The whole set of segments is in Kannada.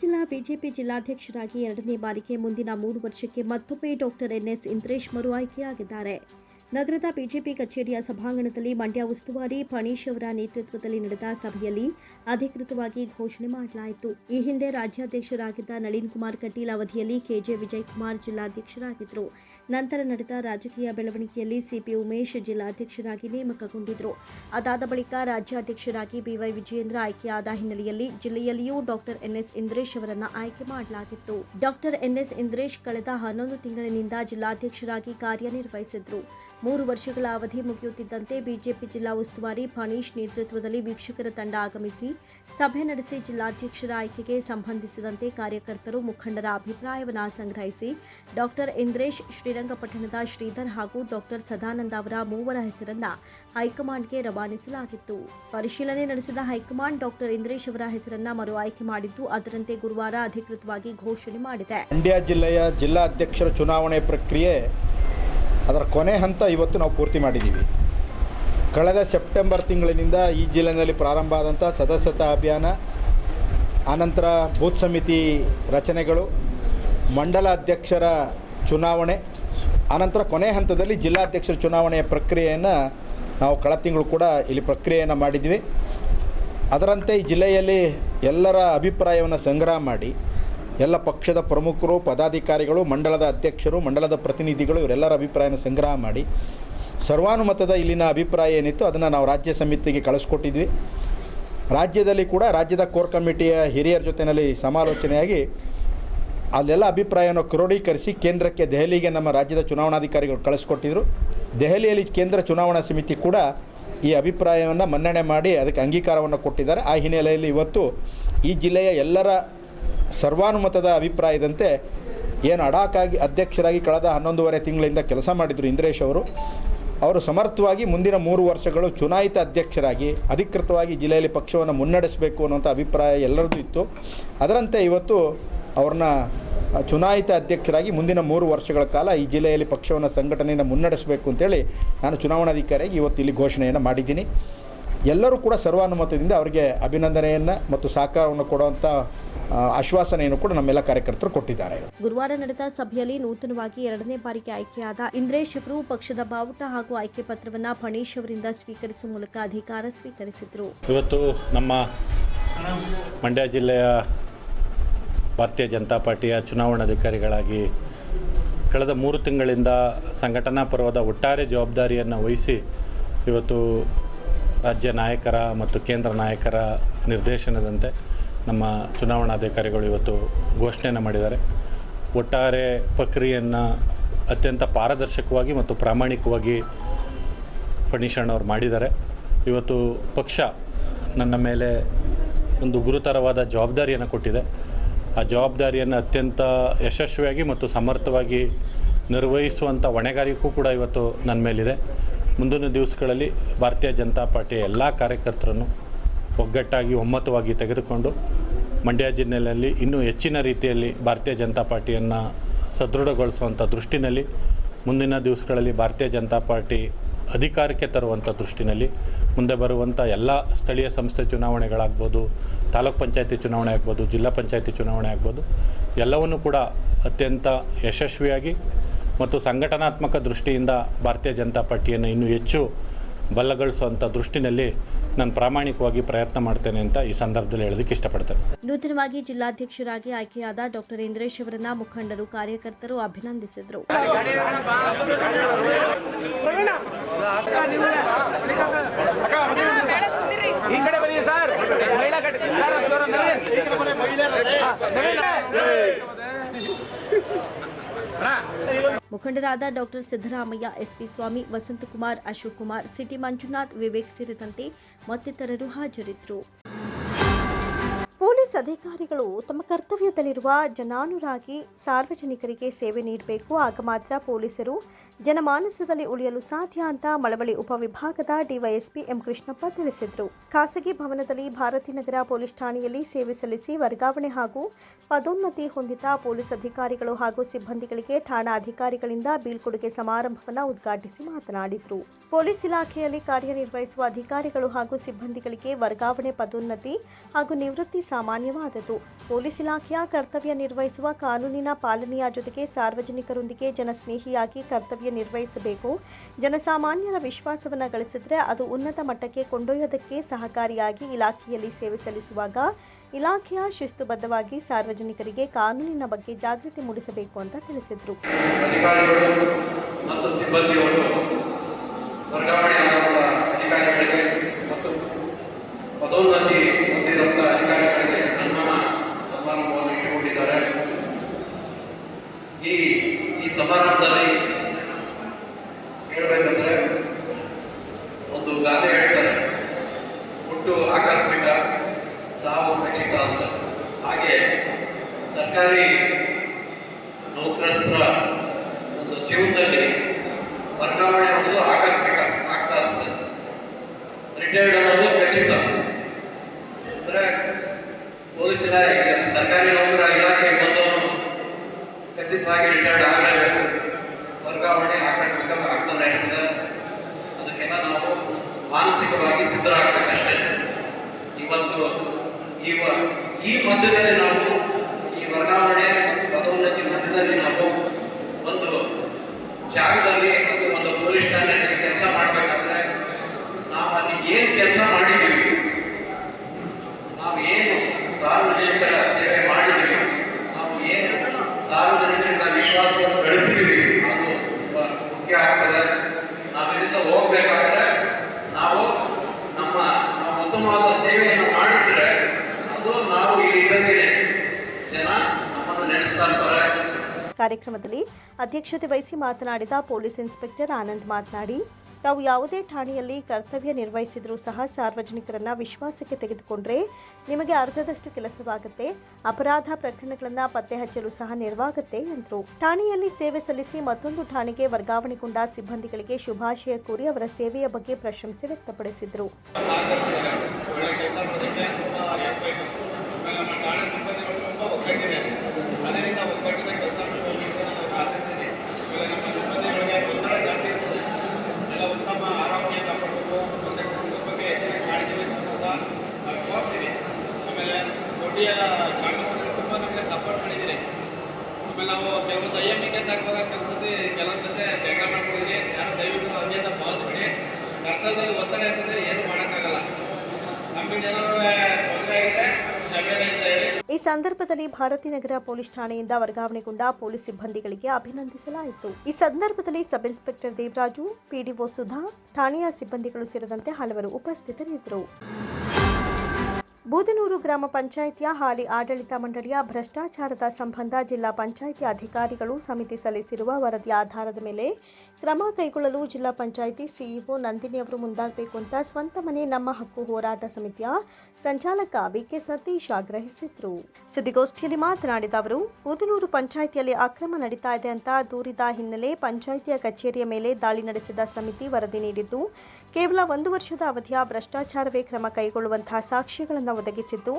ಜಿಲ್ಲಾ ಬಿಜೆಪಿ ಜಿಲ್ಲಾಧ್ಯಕ್ಷರಾಗಿ ಎರಡನೇ ಬಾರಿಗೆ ಮುಂದಿನ ಮೂರು ವರ್ಷಕ್ಕೆ ಮತ್ತೊಮ್ಮೆ ಡಾಕ್ಟರ್ ಎನ್ಎಸ್ ಇಂದ್ರೇಶ್ ಮರು ಆಯ್ಕೆಯಾಗಿದ್ದಾರೆ. ನಗರದ ಬಿಜೆಪಿ ಕಚೇರಿಯ ಸಭಾಂಗಣದಲ್ಲಿ ಮಂಡ್ಯ ಉಸ್ತುವಾರಿ ಫಣೀಶ್ ಅವರ ನೇತೃತ್ವದಲ್ಲಿ ನಡೆದ ಸಭೆಯಲ್ಲಿ ಅಧಿಕೃತವಾಗಿ ಘೋಷಣೆ ಮಾಡಲಾಯಿತು. ಈ ಹಿಂದೆ ರಾಜ್ಯಾಧ್ಯಕ್ಷರಾಗಿದ್ದ ನಳಿನ್ ಕುಮಾರ್ ಕಟೀಲ್ ಅವಧಿಯಲ್ಲಿ ಕೆಜೆ ವಿಜಯ್ ಕುಮಾರ್ ಜಿಲ್ಲಾಧ್ಯಕ್ಷರಾಗಿದ್ದರು. ನಂತರ ನಡೆದ ರಾಜಕೀಯ ಬೆಳವಣಿಗೆಯಲ್ಲಿ ಸಿಪಿ ಉಮೇಶ್ ಜಿಲ್ಲಾಧ್ಯಕ್ಷರಾಗಿ ನೇಮಕಗೊಂಡಿದ್ದರು ಅದಾದ ಬಳಿಕ ರಾಜ್ಯಾಧ್ಯಕ್ಷರಾಗಿ ಬಿವೈ ವಿಜಯೇಂದ್ರ ಆಯ್ಕೆಯಾದ ಹಿನ್ನೆಲೆಯಲ್ಲಿ ಜಿಲ್ಲೆಯಲ್ಲಿಯೂ ಡಾಕ್ಟರ್ ಎನ್ಎಸ್ ಇಂದ್ರೇಶ್ ಅವರನ್ನು ಆಯ್ಕೆ ಮಾಡಲಾಗಿತ್ತು. ಡಾಕ್ಟರ್ ಎನ್ಎಸ್ ಇಂದ್ರೇಶ್ ಕಳೆದ ಹನ್ನೊಂದು ತಿಂಗಳಿನಿಂದ ಜಿಲ್ಲಾಧ್ಯಕ್ಷರಾಗಿ ಕಾರ್ಯನಿರ್ವಹಿಸಿದ್ರು. ಮೂರು ವರ್ಷಗಳ ಅವಧಿ ಮುಗಿಯುತ್ತಿದ್ದಂತೆ ಬಿಜೆಪಿ ಜಿಲ್ಲಾ ಉಸ್ತುವಾರಿ ಫಣೀಶ್ ನೇತೃತ್ವದಲ್ಲಿ ವೀಕ್ಷಕರ ತಂಡ ಆಗಮಿಸಿ ಸಭೆ ನಡೆಸಿ ಜಿಲ್ಲಾಧ್ಯಕ್ಷರ ಆಯ್ಕೆಗೆ ಸಂಬಂಧಿಸಿದಂತೆ ಕಾರ್ಯಕರ್ತರು ಮುಖಂಡರ ಅಭಿಪ್ರಾಯವನ್ನು ಸಂಗ್ರಹಿಸಿ ಡಾಕ್ಟರ್ ಇಂದ್ರೇಶ್ ಶ್ರೀರಂಗಪಟ್ಟಣದ ಶ್ರೀಧರ್ ಹಾಗೂ ಡಾಕ್ಟರ್ ಸದಾನಂದ ಅವರ ಮೂವರ ಹೆಸರನ್ನು ಹೈಕಮಾಂಡ್ಗೆ ರವಾನಿಸಲಾಗಿತ್ತು. ಪರಿಶೀಲನೆ ನಡೆಸಿದ ಹೈಕಮಾಂಡ್ ಡಾಕ್ಟರ್ ಇಂದ್ರೇಶ್ ಅವರ ಹೆಸರನ್ನು ಮರು ಆಯ್ಕೆ ಮಾಡಿದ್ದು ಅದರಂತೆ ಗುರುವಾರ ಅಧಿಕೃತವಾಗಿ ಘೋಷಣೆ ಮಾಡಿದೆ. ಮಂಡ್ಯ ಜಿಲ್ಲೆಯ ಜಿಲ್ಲಾಧ್ಯಕ್ಷರ ಚುನಾವಣೆ ಪ್ರಕ್ರಿಯೆ ಅದರ ಕೊನೆ ಹಂತ ಇವತ್ತು ನಾವು ಪೂರ್ತಿ ಮಾಡಿದ್ದೀವಿ. ಕಳೆದ ಸೆಪ್ಟೆಂಬರ್ ತಿಂಗಳಿನಿಂದ ಈ ಜಿಲ್ಲೆಯಲ್ಲಿ ಪ್ರಾರಂಭ ಆದಂಥ ಸದಸ್ಯತಾ ಅಭಿಯಾನ ಆನಂತರ ಬೂತ್ ಸಮಿತಿ ರಚನೆಗಳು, ಮಂಡಲ ಅಧ್ಯಕ್ಷರ ಚುನಾವಣೆ ಆನಂತರ ಕೊನೆ ಹಂತದಲ್ಲಿ ಜಿಲ್ಲಾಧ್ಯಕ್ಷರ ಚುನಾವಣೆಯ ಪ್ರಕ್ರಿಯೆಯನ್ನು ನಾವು ಕಳೆದ ತಿಂಗಳು ಕೂಡ ಇಲ್ಲಿ ಪ್ರಕ್ರಿಯೆಯನ್ನು ಮಾಡಿದ್ವಿ. ಅದರಂತೆ ಈ ಜಿಲ್ಲೆಯಲ್ಲಿ ಎಲ್ಲರ ಅಭಿಪ್ರಾಯವನ್ನು ಸಂಗ್ರಹ ಮಾಡಿ ಎಲ್ಲ ಪಕ್ಷದ ಪ್ರಮುಖರು, ಪದಾಧಿಕಾರಿಗಳು, ಮಂಡಲದ ಅಧ್ಯಕ್ಷರು, ಮಂಡಲದ ಪ್ರತಿನಿಧಿಗಳು, ಇವರೆಲ್ಲರ ಅಭಿಪ್ರಾಯನ ಸಂಗ್ರಹ ಮಾಡಿ ಸರ್ವಾನುಮತದ ಇಲ್ಲಿನ ಅಭಿಪ್ರಾಯ ಏನಿತ್ತು ಅದನ್ನು ನಾವು ರಾಜ್ಯ ಸಮಿತಿಗೆ ಕಳಿಸ್ಕೊಟ್ಟಿದ್ವಿ. ರಾಜ್ಯದಲ್ಲಿ ಕೂಡ ರಾಜ್ಯದ ಕೋರ್ ಕಮಿಟಿಯ ಹಿರಿಯರ ಜೊತೆಯಲ್ಲಿ ಸಮಾಲೋಚನೆಯಾಗಿ ಅಲ್ಲೆಲ್ಲ ಅಭಿಪ್ರಾಯವನ್ನು ಕ್ರೋಢೀಕರಿಸಿ ಕೇಂದ್ರಕ್ಕೆ ದೆಹಲಿಗೆ ನಮ್ಮ ರಾಜ್ಯದ ಚುನಾವಣಾಧಿಕಾರಿಗಳು ಕಳಿಸ್ಕೊಟ್ಟಿದ್ರು. ದೆಹಲಿಯಲ್ಲಿ ಕೇಂದ್ರ ಚುನಾವಣಾ ಸಮಿತಿ ಕೂಡ ಈ ಅಭಿಪ್ರಾಯವನ್ನು ಮನ್ನಣೆ ಮಾಡಿ ಅದಕ್ಕೆ ಅಂಗೀಕಾರವನ್ನು ಕೊಟ್ಟಿದ್ದಾರೆ. ಆ ಹಿನ್ನೆಲೆಯಲ್ಲಿ ಇವತ್ತು ಈ ಜಿಲ್ಲೆಯ ಎಲ್ಲರ ಸರ್ವಾನುಮತದ ಅಭಿಪ್ರಾಯದಂತೆ ಏನು ಅಡಾಕಾಗಿ ಅಧ್ಯಕ್ಷರಾಗಿ ಕಳೆದ ಹನ್ನೊಂದೂವರೆ ತಿಂಗಳಿಂದ ಕೆಲಸ ಮಾಡಿದರು ಇಂದ್ರೇಶ್ ಅವರು. ಅವರು ಸಮರ್ಥವಾಗಿ ಮುಂದಿನ ಮೂರು ವರ್ಷಗಳು ಚುನಾಯಿತ ಅಧ್ಯಕ್ಷರಾಗಿ, ಅಧಿಕೃತವಾಗಿ ಜಿಲ್ಲೆಯಲ್ಲಿ ಪಕ್ಷವನ್ನು ಮುನ್ನಡೆಸಬೇಕು ಅನ್ನೋಂಥ ಅಭಿಪ್ರಾಯ ಎಲ್ಲರದ್ದು ಇತ್ತು. ಅದರಂತೆ ಇವತ್ತು ಅವ್ರನ್ನ ಚುನಾಯಿತ ಅಧ್ಯಕ್ಷರಾಗಿ ಮುಂದಿನ ಮೂರು ವರ್ಷಗಳ ಕಾಲ ಈ ಜಿಲ್ಲೆಯಲ್ಲಿ ಪಕ್ಷವನ್ನು ಸಂಘಟನೆಯನ್ನು ಮುನ್ನಡೆಸಬೇಕು ಅಂತೇಳಿ ನಾನು ಚುನಾವಣಾಧಿಕಾರಿಯಾಗಿ ಇವತ್ತು ಇಲ್ಲಿ ಘೋಷಣೆಯನ್ನು ಮಾಡಿದ್ದೀನಿ. ಎಲ್ಲರೂ ಕೂಡ ಸರ್ವಾನುಮತದಿಂದ ಅವರಿಗೆ ಅಭಿನಂದನೆಯನ್ನು ಮತ್ತು ಸಹಕಾರವನ್ನು ಕೊಡುವಂಥ ಆಶ್ವಾಸನೆಯನ್ನು ಕೂಡ ನಮ್ಮೆಲ್ಲ ಕಾರ್ಯಕರ್ತರು ಕೊಟ್ಟಿದ್ದಾರೆ. ಗುರುವಾರ ನಡೆದ ಸಭೆಯಲ್ಲಿ ನೂತನವಾಗಿ ಎರಡನೇ ಬಾರಿಗೆ ಆಯ್ಕೆಯಾದ ಇಂದ್ರೇಶ್ ಅವರು ಪಕ್ಷದ ಬಾವುಟ ಹಾಗೂ ಆಯ್ಕೆ ಪತ್ರವನ್ನು ಫಣೀಶ್ ಅವರಿಂದ ಸ್ವೀಕರಿಸುವ ಮೂಲಕ ಅಧಿಕಾರ ಸ್ವೀಕರಿಸಿದ್ರು. ಇವತ್ತು ನಮ್ಮ ಮಂಡ್ಯ ಜಿಲ್ಲೆಯ ಭಾರತೀಯ ಜನತಾ ಪಾರ್ಟಿಯ ಚುನಾವಣಾಧಿಕಾರಿಗಳಾಗಿ ಕಳೆದ ಮೂರು ತಿಂಗಳಿಂದ ಸಂಘಟನಾ ಪರ್ವದ ಒಟ್ಟಾರೆ ಜವಾಬ್ದಾರಿಯನ್ನು ವಹಿಸಿ ಇವತ್ತು ರಾಜ್ಯ ನಾಯಕರ ಮತ್ತು ಕೇಂದ್ರ ನಾಯಕರ ನಿರ್ದೇಶನದಂತೆ ನಮ್ಮ ಚುನಾವಣಾಧಿಕಾರಿಗಳು ಇವತ್ತು ಘೋಷಣೆಯನ್ನು ಮಾಡಿದ್ದಾರೆ. ಒಟ್ಟಾರೆ ಪ್ರಕ್ರಿಯೆಯನ್ನು ಅತ್ಯಂತ ಪಾರದರ್ಶಕವಾಗಿ ಮತ್ತು ಪ್ರಾಮಾಣಿಕವಾಗಿ ಪಣಿಶಣ್ಣವ್ರು ಮಾಡಿದ್ದಾರೆ. ಇವತ್ತು ಪಕ್ಷ ನನ್ನ ಮೇಲೆ ಒಂದು ಗುರುತರವಾದ ಜವಾಬ್ದಾರಿಯನ್ನು ಕೊಟ್ಟಿದೆ. ಆ ಜವಾಬ್ದಾರಿಯನ್ನು ಅತ್ಯಂತ ಯಶಸ್ವಿಯಾಗಿ ಮತ್ತು ಸಮರ್ಥವಾಗಿ ನಿರ್ವಹಿಸುವಂಥ ಹೊಣೆಗಾರಿಕೆಯೂ ಕೂಡ ಇವತ್ತು ನನ್ನ ಮೇಲಿದೆ. ಮುಂದಿನ ದಿವಸಗಳಲ್ಲಿ ಭಾರತೀಯ ಜನತಾ ಪಾರ್ಟಿಯ ಎಲ್ಲ ಕಾರ್ಯಕರ್ತರನ್ನು ಒಗ್ಗಟ್ಟಾಗಿ, ಒಮ್ಮತವಾಗಿ ತೆಗೆದುಕೊಂಡು ಮಂಡ್ಯ ಜಿಲ್ಲೆಯಲ್ಲಿ ಇನ್ನೂ ಹೆಚ್ಚಿನ ರೀತಿಯಲ್ಲಿ ಭಾರತೀಯ ಜನತಾ ಪಾರ್ಟಿಯನ್ನು ಸದೃಢಗೊಳಿಸುವಂಥ ದೃಷ್ಟಿನಲ್ಲಿ, ಮುಂದಿನ ದಿವಸಗಳಲ್ಲಿ ಭಾರತೀಯ ಜನತಾ ಪಾರ್ಟಿ ಅಧಿಕಾರಕ್ಕೆ ತರುವಂಥ ದೃಷ್ಟಿನಲ್ಲಿ ಮುಂದೆ ಬರುವಂಥ ಎಲ್ಲ ಸ್ಥಳೀಯ ಸಂಸ್ಥೆ ಚುನಾವಣೆಗಳಾಗ್ಬೋದು, ತಾಲೂಕ್ ಪಂಚಾಯತಿ ಚುನಾವಣೆ ಆಗ್ಬೋದು, ಜಿಲ್ಲಾ ಪಂಚಾಯತಿ ಚುನಾವಣೆ ಆಗ್ಬೋದು, ಎಲ್ಲವನ್ನು ಕೂಡ ಅತ್ಯಂತ ಯಶಸ್ವಿಯಾಗಿ ಮತ್ತು ಸಂಘಟನಾತ್ಮಕ ದೃಷ್ಟಿಯಿಂದ ಭಾರತೀಯ ಜನತಾ ಪಾರ್ಟಿಯನ್ನು ಇನ್ನೂ ಹೆಚ್ಚು ಬಲಗೊಳಿಸುವಂಥ ದೃಷ್ಟಿನಲ್ಲಿ ನಾನು ಪ್ರಾಮಾಣಿಕವಾಗಿ ಪ್ರಯತ್ನ ಮಾಡ್ತೇನೆ ಅಂತ ಈ ಸಂದರ್ಭದಲ್ಲಿ ಹೇಳೋದಕ್ಕೆ ಇಷ್ಟಪಡ್ತೇನೆ ನೂತನವಾಗಿ ಜಿಲ್ಲಾಧ್ಯಕ್ಷರಾಗಿ ಆಯ್ಕೆಯಾದ ಡಾಕ್ಟರ್ ಇಂದ್ರೇಶ್ ಅವರನ್ನ ಮುಖಂಡರು ಕಾರ್ಯಕರ್ತರು ಅಭಿನಂದಿಸಿದರು ಈ ಕಡೆ ಬನ್ನಿ ಸರ್ ಮಹಿಳಾ ಕಡೆ ಸರ್ ನವೀನ್. ನವೀನ್. ಮುಖಂಡರಾದ doctor Siddaramaiah, SP Swamy Vasanthakumar Ashok Kumar, CT Manjunath, Vivek ಸೇರಿದಂತೆ ಮತ್ತಿತರರು ಹಾಜರಿದ್ದರು. ಪೊಲೀಸ್ ಅಧಿಕಾರಿಗಳು ತಮ್ಮ ಕರ್ತವ್ಯದಲ್ಲಿರುವ ಜನಾನುರಾಗಿ ಸಾರ್ವಜನಿಕರಿಗೆ ಸೇವೆ ನೀಡಬೇಕು. ಆಗ ಮಾತ್ರ ಪೊಲೀಸರು ಜನಮಾನಸದಲ್ಲಿ ಉಳಿಯಲು ಸಾಧ್ಯ ಅಂತ ಮಳವಳ್ಳಿ ಉಪವಿಭಾಗದ ಡಿವೈಎಸ್ಪಿ ಎಂ ಕೃಷ್ಣಪ್ಪ ತಿಳಿಸಿದರು. ಖಾಸಗಿ ಭವನದಲ್ಲಿ ಭಾರತೀನಗರ ಪೊಲೀಸ್ ಠಾಣೆಯಲ್ಲಿ ಸೇವೆ ಸಲ್ಲಿಸಿ ವರ್ಗಾವಣೆ ಹಾಗೂ ಪದೋನ್ನತಿ ಹೊಂದಿದ ಪೊಲೀಸ್ ಅಧಿಕಾರಿಗಳು ಹಾಗೂ ಸಿಬ್ಬಂದಿಗಳಿಗೆ ಠಾಣಾ ಅಧಿಕಾರಿಗಳಿಂದ ಬೀಳ್ಕೊಡುಗೆ ಸಮಾರಂಭವನ್ನು ಉದ್ಘಾಟಿಸಿ ಮಾತನಾಡಿದರು. ಪೊಲೀಸ್ ಇಲಾಖೆಯಲ್ಲಿ ಕಾರ್ಯನಿರ್ವಹಿಸುವ ಅಧಿಕಾರಿಗಳು ಹಾಗೂ ಸಿಬ್ಬಂದಿಗಳಿಗೆ ವರ್ಗಾವಣೆ ಪದೋನ್ನತಿ ಹಾಗೂ ನಿವೃತ್ತಿ ಸಾಮಾನ್ಯ ಸಾಮಾನ್ಯವಾದದ್ದು. ಪೊಲೀಸ್ ಇಲಾಖೆಯ ಕರ್ತವ್ಯ ನಿರ್ವಹಿಸುವ ಕಾನೂನಿನ ಪಾಲನೆಯ ಜೊತೆಗೆ ಸಾರ್ವಜನಿಕರೊಂದಿಗೆ ಜನಸ್ನೇಹಿಯಾಗಿ ಕರ್ತವ್ಯ ನಿರ್ವಹಿಸಬೇಕು ಜನಸಾಮಾನ್ಯರ ವಿಶ್ವಾಸವನ್ನು ಗಳಿಸಿದ್ರೆ ಅದು ಉನ್ನತ ಮಟ್ಟಕ್ಕೆ ಕೊಂಡೊಯ್ಯೋದಕ್ಕೆ ಸಹಕಾರಿಯಾಗಿ ಇಲಾಖೆಯಲ್ಲಿ ಸೇವೆ ಸಲ್ಲಿಸುವಾಗ ಇಲಾಖೆಯ ಶಿಸ್ತುಬದ್ಧವಾಗಿ ಸಾರ್ವಜನಿಕರಿಗೆ ಕಾನೂನಿನ ಬಗ್ಗೆ ಜಾಗೃತಿ ಮೂಡಿಸಬೇಕು ಅಂತ ತಿಳಿಸಿದರು. ಈ ಸಿಬ್ಬಂದಿಯವರು ವರ್ಗಾವಣೆ ಆದಂಥ ಅಧಿಕಾರಿಗಳಿಗೆ ಮತ್ತು ಪದೋನ್ನತಿ ಹೊಂದಿದಂಥ ಅಧಿಕಾರಿಗಳಿಗೆ ಸನ್ಮಾನ ಸಮಾರಂಭವನ್ನು ಇಟ್ಟುಕೊಂಡಿದ್ದಾರೆ ಈ ಈ ಸಮಾರಂಭದಲ್ಲಿ ಹೇಳಬೇಕಂದ್ರೆ ಒಂದು ಗಾದೆ ಹೇಳ್ತಾರೆ ಹುಟ್ಟು ಆಕಸ್ಮಿಕ ಸಾವು ಖಚಿತ ಅಂತ. ಹಾಗೆ ಸರ್ಕಾರಿ ನೌಕರಸ್ಥರ ಒಂದು ಜೀವನದಲ್ಲಿ ವರ್ಗಾವಣೆ ಅನ್ನೋದು ಆಕಸ್ಮಿಕ ಆಗ್ತಾ ಇರ್ತದೆ. ರಿಟೈರ್ಡ್ ಅನ್ನೋದು ಖಚಿತ. ಅಂದ್ರೆ ಪೊಲೀಸ್ ಇಲಾಖೆ, ಸರ್ಕಾರಿ ನೌಕರ ಇಲಾಖೆ ಬಂದವರು ಖಚಿತವಾಗಿ ರಿಟೈರ್ಡ್ ಆಗಲೇಬೇಕು. ವರ್ಗಾವಣೆ ಆಕಸ್ಮಿಕ ಆಗ್ತಾನೆ ಇರ್ತದೆ ಅದಕ್ಕೆಲ್ಲ ನಾವು ಮಾನಸಿಕವಾಗಿ ಸಿದ್ಧರಾಗಬೇಕಷ್ಟೇ ಇವತ್ತು ಈ ಈ ಮಧ್ಯದಲ್ಲಿ ನಾವು ಈ ವರ್ಗಾವಣೆ ಪದೋನ್ನತಿ ಮಧ್ಯದಲ್ಲಿ ನಾವು ಒಂದು ಜಾಗದಲ್ಲಿ ಅಥವಾ ಒಂದು ಪೊಲೀಸ್ ಠಾಣೆಯಲ್ಲಿ ಕೆಲಸ ಮಾಡಬೇಕಾದ್ರೆ ನಾವು ಅಲ್ಲಿ ಏನು ಕೆಲಸ ಮಾಡಿದ್ದೀವಿ ನಾವು ಏನು ಸಾರ್ವಜನಿಕರ ಸೇವೆ ಮಾಡಿದ್ದೀವಿ ನಾವು ಏನು ಸಾರ್ವಜನಿಕರ ವಿಶ್ವಾಸವನ್ನು ಗಳಿಸಿದ್ದೀವಿ ಅದು ತುಂಬ ಮುಖ್ಯ ಆಗ್ತದೆ ನಾವು ಇಲ್ಲಿಂದ ಹೋಗ್ಬೇಕಾದ್ರೆ ನಾವು ನಮ್ಮ ನಾವು ಉತ್ತಮವಾದ ಸೇವೆಯನ್ನು ಮಾಡಿದ್ರೆ ಅದು ನಾವು ಇಲ್ಲಿ ಇದ್ದಂಗೆ ಜನ ನಮ್ಮನ್ನು ನೆನೆಸ್ತಾ ಇರ್ತಾರೆ ಕಾರ್ಯಕ್ರಮದಲ್ಲಿ ಅಧ್ಯಕ್ಷತೆ ವಹಿಸಿ ಮಾತನಾಡಿದ ಪೊಲೀಸ್ ಇನ್ಸ್ಪೆಕ್ಟರ್ ಆನಂದ್ ಮಾತನಾಡಿ, ತಾವು ಯಾವುದೇ ಠಾಣೆಯಲ್ಲಿ ಕರ್ತವ್ಯ ನಿರ್ವಹಿಸಿದರೂ ಸಹ ಸಾರ್ವಜನಿಕರನ್ನ ವಿಶ್ವಾಸಕ್ಕೆ ತೆಗೆದುಕೊಂಡ್ರೆ ನಿಮಗೆ ಅರ್ಧದಷ್ಟು ಕೆಲಸವಾಗುತ್ತೆ, ಅಪರಾಧ ಪ್ರಕರಣಗಳನ್ನು ಪತ್ತೆ ಹಚ್ಚಲು ಸಹ ನೆರವಾಗುತ್ತೆ ಎಂದರು. ಠಾಣೆಯಲ್ಲಿ ಸೇವೆ ಸಲ್ಲಿಸಿ ಮತ್ತೊಂದು ಠಾಣೆಗೆ ವರ್ಗಾವಣೆಗೊಂಡ ಸಿಬ್ಬಂದಿಗಳಿಗೆ ಶುಭಾಶಯ ಕೋರಿ ಅವರ ಸೇವೆಯ ಬಗ್ಗೆ ಪ್ರಶಂಸೆ ವ್ಯಕ್ತಪಡಿಸಿದರು ಒಳ್ಳೆ ಕೆಲಸ ಮಾಡೋದಕ್ಕೆ ತುಂಬ ಹೆಲ್ಪ್ ಆಯಿತು ಆಮೇಲೆ ನಮ್ಮ ಠಾಣೆ ಸಿಬ್ಬಂದಿಗಳು ತುಂಬ ಒಗ್ಗಟ್ಟಿದೆ ಅದೇ ರೀತಿ ಒಗ್ಗಟ್ಟಿನ ಕೆಲಸ ಮಾಡಬೇಕು ಅಂತ ನಾನು ಆಶಿಸ್ತೀನಿ ಆಮೇಲೆ ನಮ್ಮ ಸಿಬ್ಬಂದಿಗಳಿಗೆ ತೊಂದರೆ ಜಾಸ್ತಿ ಇರ್ತದೆ ಎಲ್ಲ ಉತ್ತಮ ಆರೋಗ್ಯ ಕಾಪಾಡಬೇಕು ಮತ್ತು ಕುಟುಂಬದ ಬಗ್ಗೆ ಹೆಚ್ಚಿನ ಕಾಳಜಿ ವಹಿಸಬೇಕು ಅಂತ ನಾನು ಹೋಗ್ತೀನಿ ಆಮೇಲೆ ದೊಡ್ಡಿಯ ಕಾಂಗ್ರೆಸ್ ತುಂಬ ನಮಗೆ ಸಪೋರ್ಟ್ ಮಾಡಿದ್ದೀರಿ ಆಮೇಲೆ ನಾವು ಕೆಲವೊಂದು ಐ ಎಂ ಕೇಸ್ ಹಾಕುವಾಗ ಕೆಲಸದಿ ಕೆಲವೊಂದು ಜೊತೆ ಜಗಳ ಮಾಡ್ಕೊಂಡಿದ್ದೀನಿ ಯಾರು ದಯವಿಟ್ಟು ಹಂಗೆ ಅಂತ ಭಾವಿಸ್ಬೇಡಿ ಕರ್ತವ್ಯದಲ್ಲಿ ಒತ್ತಡ ಇರ್ತದೆ, ಏನು ಮಾಡೋಕ್ಕಾಗಲ್ಲ. ನಮ್ಮಿಂದ ಏನಾದ್ರು ತೊಂದರೆ ಆಗಿದ್ರೆ ಈ ಸಂದರ್ಭದಲ್ಲಿ ಭಾರತೀನಗರ ಪೊಲೀಸ್ ಠಾಣೆಯಿಂದ ವರ್ಗಾವಣೆಗೊಂಡ ಪೊಲೀಸ್ ಸಿಬ್ಬಂದಿಗಳಿಗೆ ಅಭಿನಂದಿಸಲಾಯಿತು. ಈ ಸಂದರ್ಭದಲ್ಲಿ sub inspector Devaraju PDO Sudha ಠಾಣೆಯ ಸಿಬ್ಬಂದಿಗಳು ಸೇರಿದಂತೆ ಹಲವರು ಉಪಸ್ಥಿತರಿದ್ದರು. ಬೂದನೂರು ಗ್ರಾಮ ಪಂಚಾಯಿತಿಯ ಹಾಲಿ ಆಡಳಿತ ಮಂಡಳಿಯ ಭ್ರಷ್ಟಾಚಾರದ ಸಂಬಂಧ ಜಿಲ್ಲಾ ಪಂಚಾಯಿತಿ ಅಧಿಕಾರಿಗಳು ಸಮಿತಿ ಸಲ್ಲಿಸಿರುವ ವರದಿಯ ಆಧಾರದ ಮೇಲೆ ಕ್ರಮ ಕೈಗೊಳ್ಳಲು ಜಿಲ್ಲಾ ಪಂಚಾಯಿತಿ ಸಿಇಒ ನಂದಿನಿ ಅವರು ಮುಂದಾಗಬೇಕು ಅಂತ ಸ್ವಂತ ಮನೆ ನಮ್ಮ ಹಕ್ಕು ಹೋರಾಟ ಸಮಿತಿಯ ಸಂಚಾಲಕ ಬಿಕೆ ಸತೀಶ್ ಆಗ್ರಹಿಸಿದ್ರು. ಸುದ್ದಿಗೋಷ್ಠಿಯಲ್ಲಿ ಮಾತನಾಡಿದ ಅವರು, ಬೂದನೂರು ಪಂಚಾಯಿತಿಯಲ್ಲಿ ಅಕ್ರಮ ನಡೀತಾ ಇದೆ ಅಂತ ದೂರಿದ ಹಿನ್ನೆಲೆ ಪಂಚಾಯಿತಿಯ ಕಚೇರಿಯ ಮೇಲೆ ದಾಳಿ ನಡೆಸಿದ ಸಮಿತಿ ವರದಿ ನೀಡಿದ್ದು ಕೇವಲ ಒಂದು ವರ್ಷದ ಅವಧಿಯ ಭ್ರಷ್ಟಾಚಾರವೇ ಕ್ರಮ ಕೈಗೊಳ್ಳುವಂತಹ ಸಾಕ್ಷ್ಯಗಳನ್ನು ಒದಗಿಸಿದ್ದು,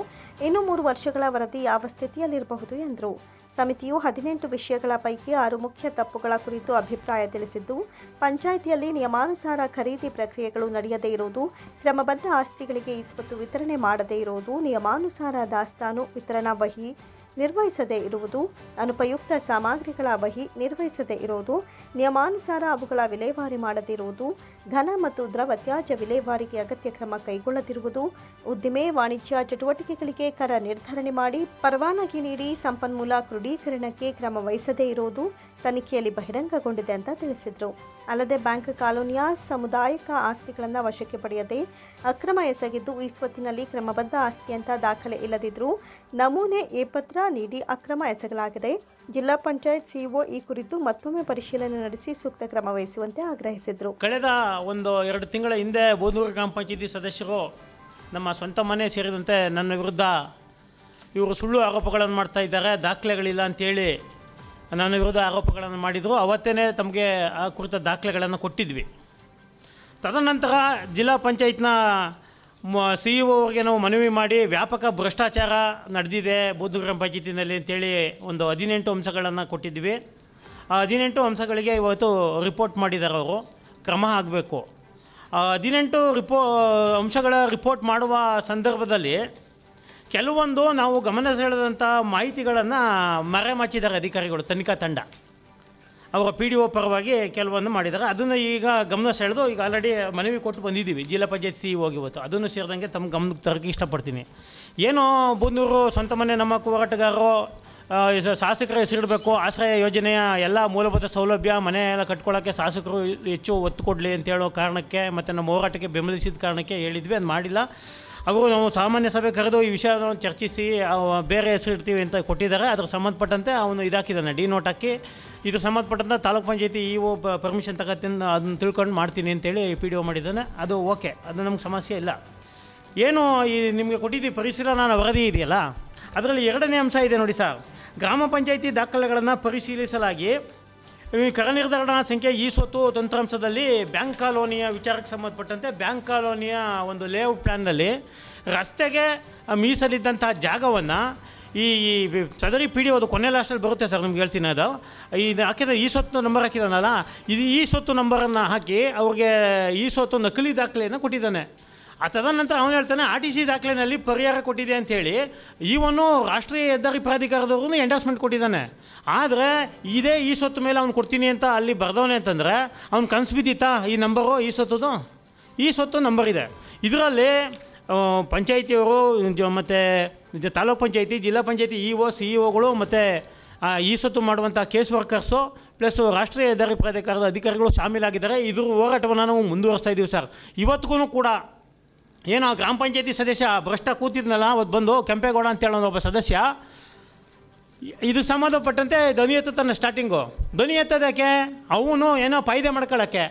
ಇನ್ನು ಮೂರು ವರ್ಷಗಳ ವರದಿ ಯಾವ ಸ್ಥಿತಿಯಲ್ಲಿರಬಹುದು ಎಂದರು. ಸಮಿತಿಯು ಹದಿನೆಂಟು ವಿಷಯಗಳ ಪೈಕಿ ಆರು ಮುಖ್ಯ ತಪ್ಪುಗಳ ಕುರಿತು ಅಭಿಪ್ರಾಯ ತಿಳಿಸಿದ್ದು, ಪಂಚಾಯಿತಿಯಲ್ಲಿ ನಿಯಮಾನುಸಾರ ಖರೀದಿ ಪ್ರಕ್ರಿಯೆಗಳು ನಡೆಯದೇ ಇರುವುದು, ಕ್ರಮಬದ್ಧ ಆಸ್ತಿಗಳಿಗೆ ಇಸ್ಪತ್ತು ವಿತರಣೆ ಮಾಡದೇ ಇರುವುದು, ನಿಯಮಾನುಸಾರ ದಾಸ್ತಾನು ವಿತರಣಾ ವಹಿ ನಿರ್ವಹಿಸದೇ ಇರುವುದು, ಅನುಪಯುಕ್ತ ಸಾಮಗ್ರಿಗಳ ವಹಿ ನಿರ್ವಹಿಸದೇ ಇರುವುದು, ನಿಯಮಾನುಸಾರ ಅವುಗಳ ವಿಲೇವಾರಿ ಮಾಡದಿರುವುದು, ಧನ ಮತ್ತು ದ್ರವ ತ್ಯಾಜ್ಯ ವಿಲೇವಾರಿಗೆ ಅಗತ್ಯ ಕ್ರಮ ಕೈಗೊಳ್ಳದಿರುವುದು, ಉದ್ದಿಮೆ, ವಾಣಿಜ್ಯ ಚಟುವಟಿಕೆಗಳಿಗೆ ಕರ ನಿರ್ಧರಣೆ ಮಾಡಿ ಪರವಾನಗಿ ನೀಡಿ ಸಂಪನ್ಮೂಲ ಕ್ರೋಢೀಕರಣಕ್ಕೆ ಕ್ರಮ ವಹಿಸದೇ ಇರುವುದು ತನಿಖೆಯಲ್ಲಿ ಬಹಿರಂಗಗೊಂಡಿದೆ ಅಂತ ತಿಳಿಸಿದರು. ಅಲ್ಲದೆ ಬ್ಯಾಂಕ್ ಕಾಲೋನಿಯ ಸಮುದಾಯಿಕ ಆಸ್ತಿಗಳನ್ನು ವಶಕ್ಕೆ ಪಡೆಯದೆ ಅಕ್ರಮ ಎಸಗಿದ್ದು ಈ ಸ್ವತ್ತಿನಲ್ಲಿ ಕ್ರಮಬದ್ಧ ಆಸ್ತಿ ಅಂತ ದಾಖಲೆ ಇಲ್ಲದಿದ್ದರೂ ನಮೂನೆ ಎ ಪತ್ರ ನೀಡಿ ಅಕ್ರಮ ಎಸಗಲಾಗಿದೆ. ಜಿಲ್ಲಾ ಪಂಚಾಯತ್ ಸಿಇಒ ಈ ಕುರಿತು ಮತ್ತೊಮ್ಮೆ ಪರಿಶೀಲನೆ ನಡೆಸಿ ಸೂಕ್ತ ಕ್ರಮ ವಹಿಸುವಂತೆ ಆಗ್ರಹಿಸಿದರು. ಕಳೆದ ಒಂದು ಎರಡು ತಿಂಗಳ ಹಿಂದೆ ಬೋದೂರು ಗ್ರಾಮ ಪಂಚಾಯತಿ ಸದಸ್ಯರು ನಮ್ಮ ಸ್ವಂತ ಮನೆ ಸೇರಿದಂತೆ ನನ್ನ ವಿರುದ್ಧ ಇವರು ಸುಳ್ಳು ಆರೋಪಗಳನ್ನು ಮಾಡ್ತಾ ಇದ್ದಾರೆ, ದಾಖಲೆಗಳಿಲ್ಲ ಅಂತೇಳಿ ನನ್ನ ವಿರುದ್ಧ ಆರೋಪಗಳನ್ನು ಮಾಡಿದರು. ಅವತ್ತೇ ತಮಗೆ ಆ ಕುರಿತ ದಾಖಲೆಗಳನ್ನು ಕೊಟ್ಟಿದ್ವಿ. ತದನಂತರ ಜಿಲ್ಲಾ ಪಂಚಾಯತ್ನ ಸಿ ಇ ಅವ್ರಿಗೆ ನಾವು ಮನವಿ ಮಾಡಿ ವ್ಯಾಪಕ ಭ್ರಷ್ಟಾಚಾರ ನಡೆದಿದೆ ಬೌದ್ಧ ಗ್ರಾಮ ಪಂಚಾಯತಿನಲ್ಲಿ ಅಂತೇಳಿ ಒಂದು ಹದಿನೆಂಟು ಅಂಶಗಳನ್ನು ಕೊಟ್ಟಿದ್ವಿ. ಆ ಹದಿನೆಂಟು ಅಂಶಗಳಿಗೆ ಇವತ್ತು ರಿಪೋರ್ಟ್ ಮಾಡಿದ್ದಾರೆ ಅವರು. ಕ್ರಮ ಆಗಬೇಕು. ಆ ಹದಿನೆಂಟು ರಿಪೋ ಅಂಶಗಳ ರಿಪೋರ್ಟ್ ಮಾಡುವ ಸಂದರ್ಭದಲ್ಲಿ ಕೆಲವೊಂದು ನಾವು ಗಮನ ಸೆಳೆದಂಥ ಮಾಹಿತಿಗಳನ್ನು ಮರೆಮಾಚಿದ್ದಾರೆ ಅಧಿಕಾರಿಗಳು ತನಿಖಾ ತಂಡ. ಅವರ ಪಿ ಡಿ ಒ ಪರವಾಗಿ ಕೆಲವೊಂದು ಮಾಡಿದ್ದಾರೆ. ಅದನ್ನು ಈಗ ಗಮನ ಸೆಳೆದು ಈಗ ಆಲ್ರೆಡಿ ಮನವಿ ಕೊಟ್ಟು ಬಂದಿದ್ದೀವಿ. ಜಿಲ್ಲಾ ಪಂಚಾಯತ್ ಸಿ ಹೋಗಿ ಇವತ್ತು. ಅದನ್ನು ಸೇರಿದಂಗೆ ತಮ್ಮ ಗಮನಕ್ಕೆ ತರಕ್ಕೆ ಇಷ್ಟಪಡ್ತೀನಿ. ಏನೋ ಬೂದೂರು ಸ್ವಂತ ಮನೆ ನಮ್ಮ ಹೋರಾಟಗಾರರು ಶಾಸಕರ ಹೆಸರಿಡಬೇಕು ಆಶ್ರಯ ಯೋಜನೆಯ ಎಲ್ಲ ಮೂಲಭೂತ ಸೌಲಭ್ಯ, ಮನೆ ಎಲ್ಲ ಕಟ್ಕೊಳ್ಳೋಕ್ಕೆ ಶಾಸಕರು ಹೆಚ್ಚು ಒತ್ತು ಕೊಡಲಿ ಅಂತ ಹೇಳೋ ಕಾರಣಕ್ಕೆ ಮತ್ತು ನಮ್ಮ ಹೋರಾಟಕ್ಕೆ ಬೆಂಬಲಿಸಿದ ಕಾರಣಕ್ಕೆ ಹೇಳಿದ್ವಿ. ಅದು ಮಾಡಿಲ್ಲ. ಅವರು ನಾವು ಸಾಮಾನ್ಯ ಸಭೆ ಕರೆದು ಈ ವಿಷಯವನ್ನು ಚರ್ಚಿಸಿ ಬೇರೆ ಹೆಸರಿಡ್ತೀವಿ ಅಂತ ಕೊಟ್ಟಿದ್ದಾರೆ. ಅದಕ್ಕೆ ಸಂಬಂಧಪಟ್ಟಂತೆ ಅವನು ಇದಾಕಿದ್ದಾನೆ. ಡಿ ನೋಟ್ ಹಾಕಿ ಇದ್ರ ಸಂಬಂಧಪಟ್ಟಂಥ taluk panchayat E O permission ತಗೋತೀನಿ, ಅದನ್ನು ತಿಳ್ಕೊಂಡು ಮಾಡ್ತೀನಿ ಅಂತೇಳಿ ಪಿ ಡಿ ಒ ಮಾಡಿದ್ದಾನೆ. ಅದು ಓಕೆ, ಅದು ನಮ್ಗೆ ಸಮಸ್ಯೆ ಇಲ್ಲ. ಏನು ಈ ನಿಮಗೆ ಕೊಟ್ಟಿದ್ದೀವಿ ನಾನು ವರದಿ ಇದೆಯಲ್ಲ, ಅದರಲ್ಲಿ ಎರಡನೇ ಅಂಶ ಇದೆ ನೋಡಿ ಸರ್. ಗ್ರಾಮ ಪಂಚಾಯತಿ ದಾಖಲೆಗಳನ್ನು ಪರಿಶೀಲಿಸಲಾಗಿ ಈ ಕರ ನಿರ್ಧಾರಣಾ ಸಂಖ್ಯೆ ಈ ಸೊತ್ತು ತಂತ್ರಾಂಶದಲ್ಲಿ ಬ್ಯಾಂಕ್ ಕಾಲೋನಿಯ ವಿಚಾರಕ್ಕೆ ಸಂಬಂಧಪಟ್ಟಂತೆ ಬ್ಯಾಂಕ್ ಕಾಲೋನಿಯ ಒಂದು ಲೇಔಟ್ ಪ್ಲ್ಯಾನ್ನಲ್ಲಿ ರಸ್ತೆಗೆ ಮೀಸಲಿದ್ದಂಥ ಜಾಗವನ್ನು ಈ ಈ ಸದರಿ ಪಿ ಡಿ ಅದು ಕೊನೆ ಲಾಸ್ಟಲ್ಲಿ ಬರುತ್ತೆ ಸರ್ ನಿಮ್ಗೆ ಹೇಳ್ತೀನಿ ಅದು. ಇದು ಹಾಕಿದ್ರೆ ಈ ಸೊತ್ತು ನಂಬರ್ ಹಾಕಿದಾನಲ್ಲ, ಇದು ಈ ಸೊತ್ತು ನಂಬರನ್ನು ಹಾಕಿ ಅವ್ರಿಗೆ ಈ ಸೊತ್ತು ನಕಲಿ ದಾಖಲೆಯನ್ನು ಕೊಟ್ಟಿದ್ದಾನೆ. ಆ ತದನಂತರ ಅವನು ಹೇಳ್ತಾನೆ, ಆರ್ ಟಿ ಸಿ ದಾಖಲೆಯಲ್ಲಿ ಪರಿಹಾರ ಕೊಟ್ಟಿದೆ ಅಂಥೇಳಿ ಇವನು ರಾಷ್ಟ್ರೀಯ ಹೆದ್ದಾರಿ ಪ್ರಾಧಿಕಾರದವ್ರೂ ಎಂಡಾಸ್ಮೆಂಟ್ ಕೊಟ್ಟಿದ್ದಾನೆ. ಆದರೆ ಇದೇ ಈ ಸೊತ್ತು ಮೇಲೆ ಅವ್ನು ಕೊಡ್ತೀನಿ ಅಂತ ಅಲ್ಲಿ ಬರ್ದವನೇ ಅಂತಂದರೆ, ಅವ್ನು ಕನಸು ಬಿದ್ದಿತ್ತಾ ಈ ನಂಬರು ಈ ಸೊತ್ತದು? ಈ ಸೊತ್ತು ನಂಬರ್ ಇದೆ. ಇದರಲ್ಲಿ ಪಂಚಾಯಿತಿಯವರು ಮತ್ತು taluk panchayat, zilla panchayat E O, C E ಒಗಳು, ಮತ್ತು ಈ ಸೊತ್ತು ಮಾಡುವಂಥ ಕೇಸ್ ವರ್ಕರ್ಸು, ಪ್ಲಸ್ ರಾಷ್ಟ್ರೀಯ ಹೆದ್ದಾರಿ ಪ್ರಾಧಿಕಾರದ ಅಧಿಕಾರಿಗಳು ಶಾಮೀಲಾಗಿದ್ದಾರೆ. ಇದ್ರ ಹೋರಾಟವನ್ನು ನಾವು ಮುಂದುವರಿಸ್ತಾ ಇದ್ದೀವಿ ಸರ್. ಇವತ್ತಿಗೂ ಕೂಡ ಏನೋ ಗ್ರಾಮ ಪಂಚಾಯತಿ ಸದಸ್ಯ ಭ್ರಷ್ಟ ಕೂತಿದ್ನಲ್ಲ ಅವತ್ತು ಬಂದು ಕೆಂಪೇಗೌಡ ಅಂತ ಹೇಳೋ ಒಬ್ಬ ಸದಸ್ಯ. ಇದಕ್ಕೆ ಸಂಬಂಧಪಟ್ಟಂತೆ ಧ್ವನಿ ತನ್ನ ಸ್ಟಾರ್ಟಿಂಗು ಧ್ವನಿ ಎತ್ತೋದಕ್ಕೆ ಅವನು ಏನೋ ಫಾಯ್ದೆ ಮಾಡ್ಕೊಳ್ಳೋಕ್ಕೆ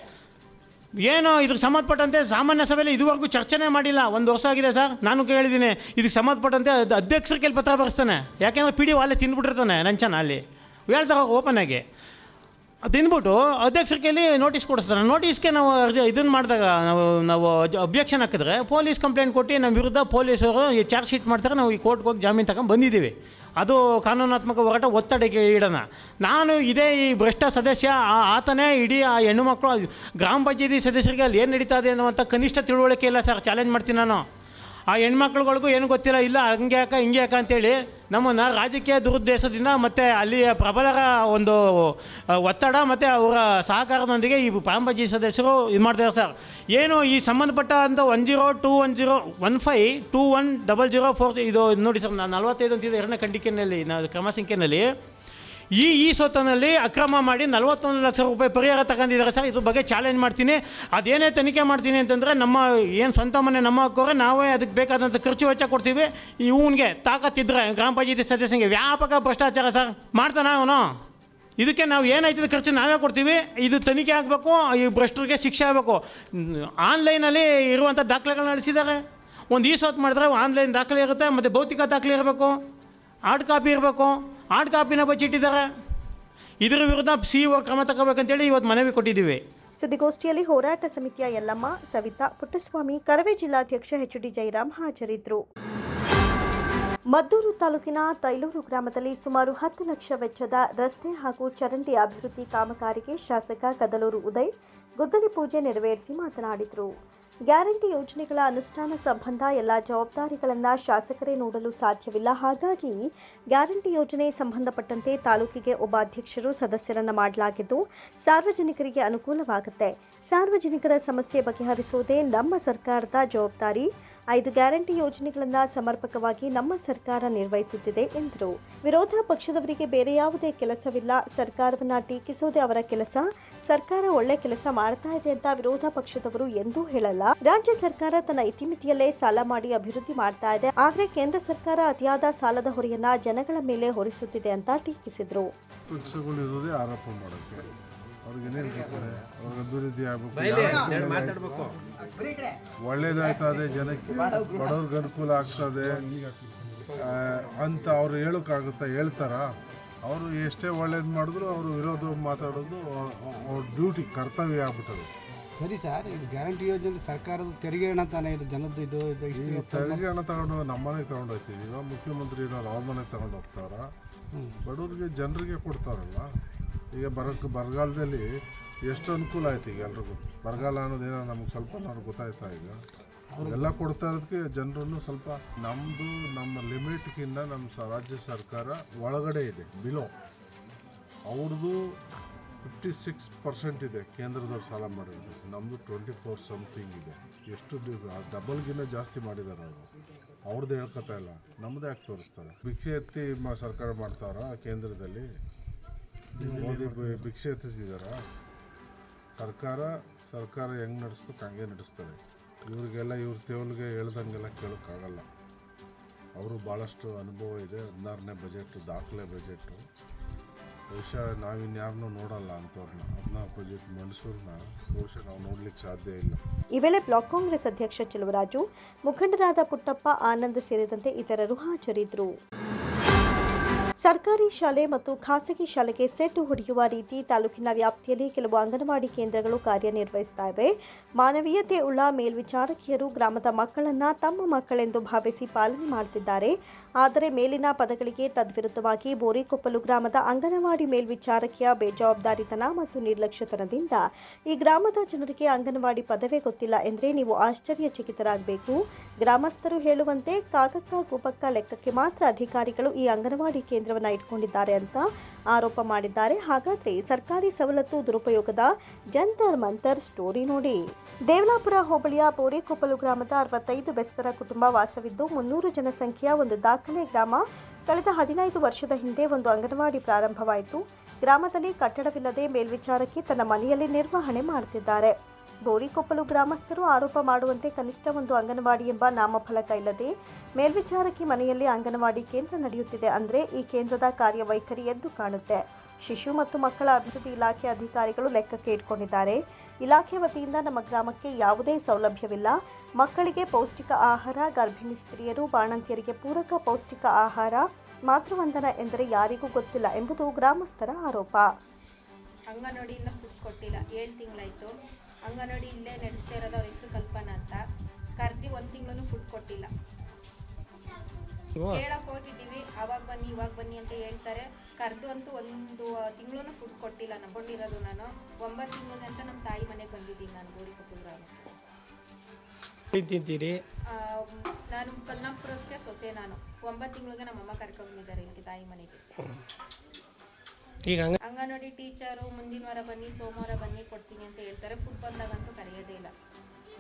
ಏನು ಇದಕ್ಕೆ ಸಂಬಂಧಪಟ್ಟಂತೆ ಸಾಮಾನ್ಯ ಸಭೆಯಲ್ಲಿ ಇದುವರೆಗೂ ಚರ್ಚೆನೇ ಮಾಡಿಲ್ಲ. ಒಂದು ವರ್ಷ ಆಗಿದೆ ಸರ್. ನಾನು ಕೇಳಿದ್ದೀನಿ ಇದಕ್ಕೆ ಸಂಬಂಧಪಟ್ಟಂತೆ ಅದು ಅಧ್ಯಕ್ಷರ ಕೈಲಿ ಪತ್ರ ಬರೆಸ್ತಾನೆ. ಯಾಕೆಂದ್ರೆ ಪಿ ಡಿ ಅಲ್ಲೇ ತಿಂದ್ಬಿಟ್ಟಿರ್ತಾನೆ ನಂಚನ ಅಲ್ಲಿ. ಹೇಳ್ತಾರೆ ಓಪನ್ ಆಗಿ. ತಿಂದ್ಬಿಟ್ಟು ಅಧ್ಯಕ್ಷರ ಕೈಲಿ ನೋಟಿಸ್ ಕೊಡಿಸ್ತಾರೆ. ನೋಟಿಸ್ಗೆ ನಾವು ಅರ್ಜಿ ಇದನ್ನು ಮಾಡಿದಾಗ ನಾವು ನಾವು ಅಬ್ಜೆಕ್ಷನ್ ಹಾಕಿದ್ರೆ ಪೊಲೀಸ್ ಕಂಪ್ಲೇಂಟ್ ಕೊಟ್ಟು ನಮ್ಮ ವಿರುದ್ಧ ಪೊಲೀಸರು ಈ ಚಾರ್ಜ್ ಶೀಟ್ ಮಾಡ್ತಾರೆ. ನಾವು ಈ ಕೋರ್ಟ್ಗೆ ಹೋಗಿ ಜಾಮೀನು ತಗೊಂಡು ಬಂದಿದ್ದೀವಿ. ಅದು ಕಾನೂನಾತ್ಮಕ ಹೋರಾಟ ಒತ್ತಡಕ್ಕೆ ಇಡೋಣ ನಾನು ಇದೇ ಈ ಭ್ರಷ್ಟ ಸದಸ್ಯ, ಆ- ಆತನೇ ಇಡೀ ಆ ಹೆಣ್ಣು ಮಕ್ಕಳು, ಗ್ರಾಮ ಪಂಚಾಯತಿ ಸದಸ್ಯರಿಗೆ ಅಲ್ಲಿ ಏನು ನಡೀತಾ ಇದೆ ಅನ್ನುವಂಥ ಕನಿಷ್ಠ ತಿಳುವಳಿಕೆ ಇಲ್ಲ ಸರ್. ಚಾಲೆಂಜ್ ಮಾಡ್ತೀನಿ ನಾನು. ಆ ಹೆಣ್ಮಕ್ಳುಗಳಿಗೂ ಏನು ಗೊತ್ತಿಲ್ಲ, ಇಲ್ಲ, ಹಂಗೆ ಯಾಕೆ, ಹಿಂಗೆ ಯಾಕೆ ಅಂತೇಳಿ ನಮ್ಮನ್ನು ರಾಜಕೀಯ ದುರುದ್ದೇಶದಿಂದ ಮತ್ತು ಅಲ್ಲಿಯ ಪ್ರಬಲರ ಒಂದು ಒತ್ತಡ ಮತ್ತು ಅವರ ಸಹಕಾರದೊಂದಿಗೆ ಈ ಪಾಂಬಜಿ ಸದಸ್ಯರು ಇದು ಮಾಡ್ತಾರೆ ಸರ್. ಏನು ಈ ಸಂಬಂಧಪಟ್ಟ ಅಂತ one zero two one zero one five two one double zero four ಇದು ನೋಡಿ ಸರ್ ನಾನು ನಲ್ವತ್ತೈದು ಅಂತಿದೆ ಎರಡನೇ ಖಂಡಿಕೆನಲ್ಲಿ ನಾವು ಕ್ರಮ ಸಂಖ್ಯೆನಲ್ಲಿ ಈ ಈ ಸೋತನಲ್ಲಿ ಅಕ್ರಮ ಮಾಡಿ ನಲವತ್ತೊಂದು ಲಕ್ಷ ರೂಪಾಯಿ ಪರಿಹಾರ ತಗೊಂಡಿದ್ದಾರೆ ಸರ್. ಇದ್ರ ಬಗ್ಗೆ ಚಾಲೆಂಜ್ ಮಾಡ್ತೀನಿ. ಅದೇನೇ ತನಿಖೆ ಮಾಡ್ತೀನಿ ಅಂತಂದರೆ ನಮ್ಮ ಏನು ಸ್ವಂತ ಮನೆ ನಮ್ಮ ಹಾಕೋರೆ ನಾವೇ ಅದಕ್ಕೆ ಬೇಕಾದಂಥ ಖರ್ಚು ವೆಚ್ಚ ಕೊಡ್ತೀವಿ. ಇವನಿಗೆ ತಾಕತ್ತಿದ್ರೆ ಗ್ರಾಮ ಪಂಚಾಯತಿ ಸದಸ್ಯಂಗೆ ವ್ಯಾಪಕ ಭ್ರಷ್ಟಾಚಾರ ಸರ್. ಮಾಡ್ತಾನೆ ಅವನು? ಇದಕ್ಕೆ ನಾವು ಏನಾಯ್ತದ ಖರ್ಚು ನಾವೇ ಕೊಡ್ತೀವಿ. ಇದು ತನಿಖೆ ಆಗಬೇಕು, ಈ ಭ್ರಷ್ಟರಿಗೆ ಶಿಕ್ಷೆ ಆಗಬೇಕು. ಆನ್ಲೈನಲ್ಲಿ ಇರುವಂಥ ದಾಖಲೆಗಳನ್ನ ನಡೆಸಿದ್ದಾರೆ. ಒಂದು ಈ ಸೊತ್ತು ಮಾಡಿದ್ರೆ ಆನ್ಲೈನ್ ದಾಖಲೆ ಇರುತ್ತೆ, ಮತ್ತು ಭೌತಿಕ ದಾಖಲೆ ಇರಬೇಕು. ಹಾರ್ಡ್ ಕಾಪಿ ಇರಬೇಕು. ಹಾರ್ಡ್ ಕಾಪಿನ ಬಚ್ಚಿಟ್ಟಿದ್ದಾರೆ ಇದರ ವಿರುದ್ಧ ಸಿ ಒ ಕ್ರಮ ತಗೋಬೇಕಂತೇಳಿ ಇವತ್ತು ಮನವಿ ಕೊಟ್ಟಿದ್ದೀವಿ. ಸುದ್ದಿಗೋಷ್ಠಿಯಲ್ಲಿ ಹೋರಾಟ ಸಮಿತಿಯ ಯಲ್ಲಮ್ಮ, ಸವಿತಾ, ಪುಟ್ಟಸ್ವಾಮಿ, ಕರವೇ ಜಿಲ್ಲಾಧ್ಯಕ್ಷ ಎಚ್ ಡಿ ಜಯರಾಮ್ ಹಾಜರಿದ್ದರು ಮದ್ದೂರು ತಾಲೂಕಿನ ತೈಲೂರು ಗ್ರಾಮದಲ್ಲಿ ಸುಮಾರು ಹತ್ತು ಲಕ್ಷ ವೆಚ್ಚದ ರಸ್ತೆ ಹಾಗೂ ಚರಂಡಿ ಅಭಿವೃದ್ಧಿ ಕಾಮಗಾರಿಗೆ ಶಾಸಕ ಕದಲೂರು ಉದಯ್ ಗುದ್ದಲಿ ಪೂಜೆ ನೆರವೇರಿಸಿ ಮಾತನಾಡಿದರು. ಗ್ಯಾರಂಟಿ ಯೋಜನೆಗಳ ಅನುಷ್ಠಾನ ಸಂಬಂಧ ಎಲ್ಲ ಜವಾಬ್ದಾರಿಗಳನ್ನು ಶಾಸಕರೇ ನೋಡಲು ಸಾಧ್ಯವಿಲ್ಲ. ಹಾಗಾಗಿ ಗ್ಯಾರಂಟಿ ಯೋಜನೆ ಸಂಬಂಧಪಟ್ಟಂತೆ ತಾಲೂಕಿಗೆ ಒಬ್ಬ ಅಧ್ಯಕ್ಷರು ಸದಸ್ಯರನ್ನು ಮಾಡಲಾಗಿದ್ದು, ಸಾರ್ವಜನಿಕರಿಗೆ ಅನುಕೂಲವಾಗುತ್ತೆ. ಸಾರ್ವಜನಿಕರ ಸಮಸ್ಯೆ ಬಗೆಹರಿಸುವುದೇ ನಮ್ಮ ಸರ್ಕಾರದ ಜವಾಬ್ದಾರಿ. ಐದು ಗ್ಯಾರಂಟಿ ಯೋಜನೆಗಳನ್ನು ಸಮರ್ಪಕವಾಗಿ ನಮ್ಮ ಸರ್ಕಾರ ನಿರ್ವಹಿಸುತ್ತಿದೆ ಎಂದರು. ವಿರೋಧ ಪಕ್ಷದವರಿಗೆ ಬೇರೆ ಯಾವುದೇ ಕೆಲಸವಿಲ್ಲ. ಸರ್ಕಾರವನ್ನ ಟೀಕಿಸುವುದೇ ಅವರ ಕೆಲಸ. ಸರ್ಕಾರ ಒಳ್ಳೆ ಕೆಲಸ ಮಾಡ್ತಾ ಇದೆ ಅಂತ ವಿರೋಧ ಪಕ್ಷದವರು ಎಂದೂ ಹೇಳಲ್ಲ. ರಾಜ್ಯ ಸರ್ಕಾರ ತನ್ನ ಇತಿಮಿತಿಯಲ್ಲೇ ಸಾಲ ಮಾಡಿ ಅಭಿವೃದ್ಧಿ ಮಾಡ್ತಾ ಇದೆ. ಆದರೆ ಕೇಂದ್ರ ಸರ್ಕಾರ ಅತಿಯಾದ ಸಾಲದ ಹೊರೆಯನ್ನ ಜನಗಳ ಮೇಲೆ ಹೊರಿಸುತ್ತಿದೆ ಅಂತ ಟೀಕಿಸಿದ್ರು. ಅವ್ರಿಗೆ ಏನೇನು ಅವ್ರಿಗೆ ಅಭಿವೃದ್ಧಿ ಆಗಬೇಕು ಒಳ್ಳೇದಾಯ್ತದೆ ಜನಕ್ಕೆ ಬಡವ್ರಿಗೆ ಅನುಕೂಲ ಆಗ್ತದೆ. ಅಂತ ಅವ್ರು ಹೇಳೋಕ್ಕಾಗುತ್ತಾ ಹೇಳ್ತಾರ? ಅವರು ಎಷ್ಟೇ ಒಳ್ಳೇದು ಮಾಡಿದ್ರು ಅವರು ವಿರೋಧ ಮಾತಾಡೋದು ಅವ್ರ ಡ್ಯೂಟಿ ಕರ್ತವ್ಯ ಆಗ್ಬಿಟ್ಟದೆ. ಸರಿ ಸರ್ ಇದು ಗ್ಯಾರಂಟಿ ಯೋಜನೆ ಸರ್ಕಾರದ ತೆರಿಗೆ ಹಣ ತಾನೇ ಇದು? ಜನದ್ದು ಇದು ಇದು ಈ ತೆರಿಗೆ ಹಣ ತಗೊಂಡು ನಮ್ಮನೆ ಮನೆಗೆ ತಗೊಂಡು ಹೋಗ್ತಿದ್ದೀವ ಮುಖ್ಯಮಂತ್ರಿ ಇರೋರು ಅವ್ರ ಮನೆ ತಗೊಂಡು ಹೋಗ್ತಾರ? ಬಡವ್ರಿಗೆ ಜನರಿಗೆ ಕೊಡ್ತಾರಲ್ಲ ಈಗ ಬರೋಕ್ಕೆ ಬರಗಾಲದಲ್ಲಿ ಎಷ್ಟು ಅನುಕೂಲ ಆಯ್ತು ಈಗ ಎಲ್ರಿಗೂ? ಬರಗಾಲ ಅನ್ನೋದೇನೋ ನಮ್ಗೆ ಸ್ವಲ್ಪ ನಾವು ಗೊತ್ತಾಯ್ತಾ ಈಗ? ಎಲ್ಲ ಕೊಡ್ತಾ ಇರೋದಕ್ಕೆ ಜನರನ್ನು ಸ್ವಲ್ಪ ನಮ್ಮದು ನಮ್ಮ ಲಿಮಿಟ್ಗಿಂತ ನಮ್ಮ ರಾಜ್ಯ ಸರ್ಕಾರ ಒಳಗಡೆ ಇದೆ, ಬಿಲೋ. ಅವ್ರದ್ದು ಫಿಫ್ಟಿ ಸಿಕ್ಸ್ ಪರ್ಸೆಂಟ್ ಇದೆ ಕೇಂದ್ರದವ್ರು ಸಾಲ ಮಾಡಿರೋದು. ನಮ್ಮದು ಟ್ವೆಂಟಿ ಫೋರ್ ಸಮಥಿಂಗ್ ಇದೆ. ಎಷ್ಟು ಡಬಲ್ಗಿನ್ನ ಜಾಸ್ತಿ ಮಾಡಿದ್ದಾರೆ ಅವರು. ಅವ್ರದ್ದು ಹೇಳ್ಕೊತಾ ಇಲ್ಲ. ನಮ್ಮದೇ ಯಾಕೆ ತೋರಿಸ್ತಾರೆ? ಭಿಕ್ಷೆ ಎತ್ತಿ ಸರ್ಕಾರ ಮಾಡ್ತಾರ ಕೇಂದ್ರದಲ್ಲಿ? ಮೋದಿ ಭಿಕ್ಷೆ ಎತ್ತಿದಾರ ಸರ್ಕಾರ ಸರ್ಕಾರ ಹೆಂಗೆ ನಡೆಸ್ಬೇಕು ಹಂಗೆ ನಡೆಸ್ತಾರೆ ಇವ್ರಿಗೆಲ್ಲ ಇವ್ರ ತೇವಲ್ಗೆ ಹೇಳ್ದಂಗೆಲ್ಲ ಕೇಳೋಕ್ಕಾಗಲ್ಲ. ಅವರು ಭಾಳಷ್ಟು ಅನುಭವ ಇದೆ, ಹದಿನಾರನೇ ಬಜೆಟ್, ದಾಖಲೆ ಬಜೆಟು. ಬಹುಶಃ ನಾವಿನ್ಯಾರನ್ನೂ ನೋಡಲ್ಲ ಅಂಥವ್ರನ್ನ ಹದಿನಾರು ಬಜೆಟ್ ಮಂಡಿಸೋರ್ನ ಬಹುಶಃ ನಾವು ನೋಡ್ಲಿಕ್ಕೆ ಸಾಧ್ಯ ಇಲ್ಲ. ಈ ವೇಳೆ ಬ್ಲಾಕ್ ಕಾಂಗ್ರೆಸ್ ಅಧ್ಯಕ್ಷ ಚೆಲುವರಾಜು, ಮುಖಂಡರಾದ ಪುಟ್ಟಪ್ಪ, ಆನಂದ್ ಸೇರಿದಂತೆ ಇತರರು ಹಾಜರಿದ್ದರು. ಸರ್ಕಾರಿ ಶಾಲೆ ಮತ್ತು ಖಾಸಗಿ ಶಾಲೆಗೆ ಸೆಟ್ ಹೊಡೆಯುವ ರೀತಿ ತಾಲೂಕಿನ ವ್ಯಾಪ್ತಿಯಲ್ಲಿ ಕೆಲವು ಅಂಗನವಾಡಿ ಕೇಂದ್ರಗಳು ಕಾರ್ಯನಿರ್ವಹಿಸ್ತಾ ಇವೆ. ಮಾನವೀಯತೆ ಉಳ್ಳ ಮೇಲ್ವಿಚಾರಕಿಯರು ಗ್ರಾಮದ ಮಕ್ಕಳನ್ನ ತಮ್ಮ ಮಕ್ಕಳೆಂದು ಭಾವಿಸಿ ಪಾಲನೆ ಮಾಡುತ್ತಿದ್ದಾರೆ. ಆದರೆ ಮೇಲಿನ ಪದಗಳಿಗೆ ತದ್ವಿರುದ್ಧವಾಗಿ ಬೋರಿಕೊಪ್ಪಲು ಗ್ರಾಮದ ಅಂಗನವಾಡಿ ಮೇಲ್ವಿಚಾರಕಿಯ ಬೇಜವಾಬ್ದಾರಿತನ ಮತ್ತು ನಿರ್ಲಕ್ಷ್ಯತನದಿಂದ ಈ ಗ್ರಾಮದ ಜನರಿಗೆ ಅಂಗನವಾಡಿ ಪದವೇ ಗೊತ್ತಿಲ್ಲ ಎಂದರೆ ನೀವು ಆಶ್ಚರ್ಯಚಕಿತರಾಗಬೇಕು. ಗ್ರಾಮಸ್ಥರು ಹೇಳುವಂತೆ ಕಾಕಕ್ಕ, ಕೂಪಕ್ಕ ಲೆಕ್ಕಕ್ಕೆ ಮಾತ್ರ ಅಧಿಕಾರಿಗಳು ಈ ಅಂಗನವಾಡಿ ಕೇಂದ್ರವನ್ನು ಇಟ್ಕೊಂಡಿದ್ದಾರೆ ಅಂತ ಆರೋಪ ಮಾಡಿದ್ದಾರೆ. ಹಾಗಾದ್ರೆ ಸರ್ಕಾರಿ ಸವಲತ್ತು ದುರುಪಯೋಗದ ಜಂತರ್ ಮಂತರ್ ಸ್ಟೋರಿ ನೋಡಿ. ದೇವಲಾಪುರ ಹೋಬಳಿಯ ಬೋರೆಕೊಪ್ಪಲು ಗ್ರಾಮದ ಅರವತ್ತೈದು ಬೆಸ್ತರ ಕುಟುಂಬ ವಾಸವಿದ್ದು ಮುನ್ನೂರು ಜನಸಂಖ್ಯೆಯ ಒಂದು ದಾಖಲೆ ಗ್ರಾಮ. ಕಳೆದ ಹದಿನೈದು ವರ್ಷದ ಹಿಂದೆ ಒಂದು ಅಂಗನವಾಡಿ ಪ್ರಾರಂಭವಾಯಿತು. ಗ್ರಾಮದಲ್ಲಿ ಕಟ್ಟಡವಿಲ್ಲದೆ ಮೇಲ್ವಿಚಾರಕ್ಕೆ ತನ್ನ ಮನೆಯಲ್ಲಿ ನಿರ್ವಹಣೆ ಮಾಡುತ್ತಿದ್ದಾರೆ ಬೋರಿಕೊಪ್ಪಲು ಗ್ರಾಮಸ್ಥರು ಆರೋಪ ಮಾಡುವಂತೆ ಕನಿಷ್ಠ ಒಂದು ಅಂಗನವಾಡಿ ಎಂಬ ನಾಮಫಲಕ ಇಲ್ಲದೆ ಮೇಲ್ವಿಚಾರಕಿ ಮನೆಯಲ್ಲಿ ಅಂಗನವಾಡಿ ಕೇಂದ್ರ ನಡೆಯುತ್ತಿದೆ ಅಂದರೆ ಈ ಕೇಂದ್ರದ ಕಾರ್ಯವೈಖರಿ ಎದ್ದು ಕಾಣುತ್ತೆ. ಶಿಶು ಮತ್ತು ಮಕ್ಕಳ ಅಭಿವೃದ್ಧಿ ಇಲಾಖೆ ಅಧಿಕಾರಿಗಳು ಲೆಕ್ಕಕ್ಕೆ ಇಟ್ಕೊಂಡಿದ್ದಾರೆ. ಇಲಾಖೆ ವತಿಯಿಂದ ನಮ್ಮ ಗ್ರಾಮಕ್ಕೆ ಯಾವುದೇ ಸೌಲಭ್ಯವಿಲ್ಲ. ಮಕ್ಕಳಿಗೆ ಪೌಷ್ಟಿಕ ಆಹಾರ, ಗರ್ಭಿಣಿ ಸ್ತ್ರೀಯರು, ಬಾಣಂತಿಯರಿಗೆ ಪೂರಕ ಪೌಷ್ಟಿಕ ಆಹಾರ ಮಾತೃವಂದನ ಎಂದರೆ ಯಾರಿಗೂ ಗೊತ್ತಿಲ್ಲ ಎಂಬುದು ಗ್ರಾಮಸ್ಥರ ಆರೋಪ. ಅಂಗನವಾಡಿಯಿಂದ ಫುಡ್ ಕೊಟ್ಟಿಲ್ಲ. ಏಳು ತಿಂಗಳಾಯಿತು. ಅಂಗನವಾಡಿ ಇಲ್ಲೇ ನಡೆಸ್ತಾ ಇರೋದು ಅವ್ರ ಹೆಸರು ಕಲ್ಪನಾ ಅಂತ. ಕರ್ದಿ ಒಂದು ತಿಂಗಳು ಫುಡ್ ಕೊಟ್ಟಿಲ್ಲ. ಕೇಳಕ್ ಹೋಗಿದ್ದೀವಿ. ಅವಾಗ ಬನ್ನಿ ಇವಾಗ ಬನ್ನಿ ಅಂತ ಹೇಳ್ತಾರೆ. ಕರ್ದು ಅಂತೂ ಒಂದು ತಿಂಗಳು ಫುಡ್ ಕೊಟ್ಟಿಲ್ಲ ನಂಬ್ಕೊಂಡಿರೋದು ನಾನು. ಒಂಬತ್ತು ತಿಂಗಳು ಅಂತ ನಮ್ಮ ತಾಯಿ ಮನೆಗೆ ಬಂದಿದ್ದೀನಿ ನಾನು ಗೋರಿ ಗ್ರಾಮ ತಿಂತೀರಿ? ನಾನು ಕಲ್ನಾಪುರಕ್ಕೆ ಸೊಸೆ ನಾನು. ಒಂಬತ್ತು ತಿಂಗಳಿಗೆ ನಮ್ಮಮ್ಮ ಕರ್ಕೊಂಡಿದ್ದಾರೆ ಇಲ್ಲಿ ತಾಯಿ ಮನೆಗೆ. ಈಗ ಹಂಗ ಅಂಗನವಾಡಿ ಟೀಚರು ಮುಂದಿನ ವಾರ ಬನ್ನಿ ಸೋಮವಾರ ಬನ್ನಿ ಕೊಡ್ತೀನಿ ಅಂತ ಹೇಳ್ತಾರೆ. ಫುಡ್ ಬಂದಾಗಂತೂ ಕರೆಯೋದೇ ಇಲ್ಲ.